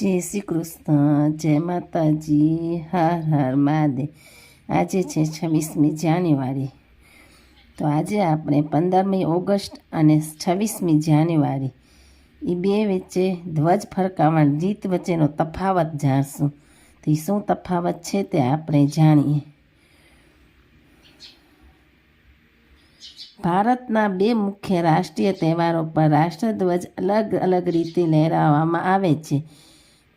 જય શ્રી કૃષ્ણ જય માતાજી હર હર મહાદેવ આજે છે છવ્વીસમી જાન્યુઆરી તો આજે આપણે પંદરમી ઓગસ્ટ અને છવ્વીસમી જાન્યુઆરી એ બે વચ્ચે ધ્વજ ફરકાવવાની રીત વચ્ચેનો તફાવત જાણશું તો શું તફાવત છે તે આપણે જાણીએ ભારતના બે મુખ્ય રાષ્ટ્રીય તહેવારો પર રાષ્ટ્રધ્વજ અલગ અલગ રીતે લહેરાવવામાં આવે છે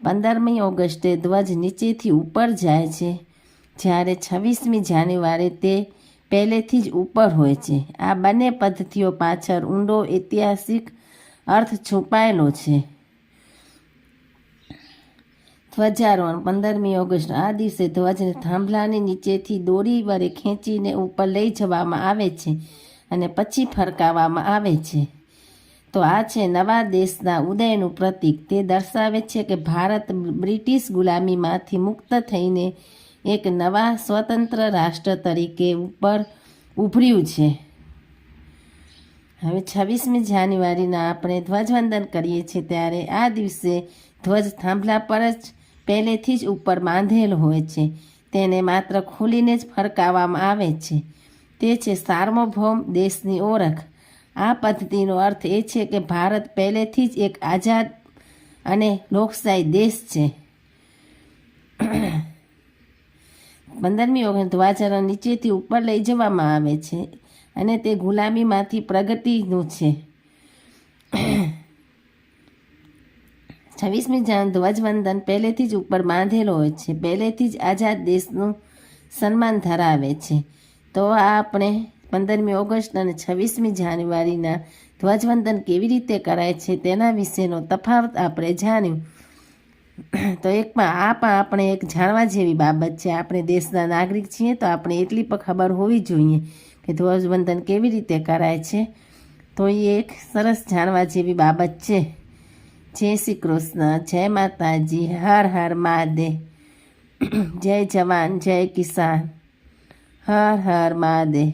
પંદરમી ઓગસ્ટે ધ્વજ નીચેથી ઉપર જાય છે. જ્યારે છવ્વીસમી જાન્યુઆરી તે પહેલેથી જ ઉપર હોય છે. આ બંને પદ્ધતિઓ પાછળ ઊંડો ઐતિહાસિક અર્થ છુપાયેલો છે. ધ્વજારોહણ પંદરમી ઓગસ્ટ, આ દિવસે ધ્વજને થાંભલાની નીચેથી દોરી વડે ખેંચીને ઉપર લઈ જવામાં આવે છે અને પછી ફરકાવવામાં આવે છે. તો આ છે નવા દેશના ઉદયનું પ્રતીક. તે દર્શાવે છે કે ભારત બ્રિટિશ ગુલામીમાંથી મુક્ત થઈને એક નવા સ્વતંત્ર રાષ્ટ્ર તરીકે ઉપર ઉભર્યું છે. હવે છવ્વીસમી જાન્યુઆરીના આપણે ધ્વજવંદન કરીએ છીએ ત્યારે આ દિવસે ધ્વજ થાંભલા પર જ પહેલેથી જ ઉપર બાંધેલ હોય છે. તેને માત્ર ખોલીને જ ફરકાવવામાં આવે છે. તે છે સાર્વભૌમ દેશની ઓળખ. આ પદ્ધતિનો અર્થ એ છે કે ભારત પહેલેથી જ એક આઝાદ અને લોકશાહી દેશ છે. પંદરમી ઓગસ્ટ ધ્વજારોહણ નીચેથી ઉપર લઈ જવામાં આવે છે અને તે ગુલામીમાંથી પ્રગતિનું છે. છવ્વીસમી જાન ધ્વજવંદન પહેલેથી જ ઉપર બાંધેલો હોય છે. પહેલેથી જ આઝાદ દેશનું સન્માન ધરાવે છે. તો આ આપણે પંદરમી ઓગસ્ટ અને છવ્વીસમી જાન્યુઆરીના ધ્વજવંદન કેવી રીતે કરાય છે તેના વિશેનો તફાવત આપણે જાણ્યું. તો એકમાં, આ પણ આપણે એક જાણવા જેવી બાબત છે. આપણે દેશના નાગરિક છીએ તો આપણે એટલી પણ ખબર હોવી જોઈએ કે ધ્વજવંદન કેવી રીતે કરાય છે. તો એ એક સરસ જાણવા જેવી બાબત છે. જય શ્રી કૃષ્ણ, જય માતાજી, હર હર મહાદેવ. જય જવાન, જય કિસાન. હર હર મહાદેવ.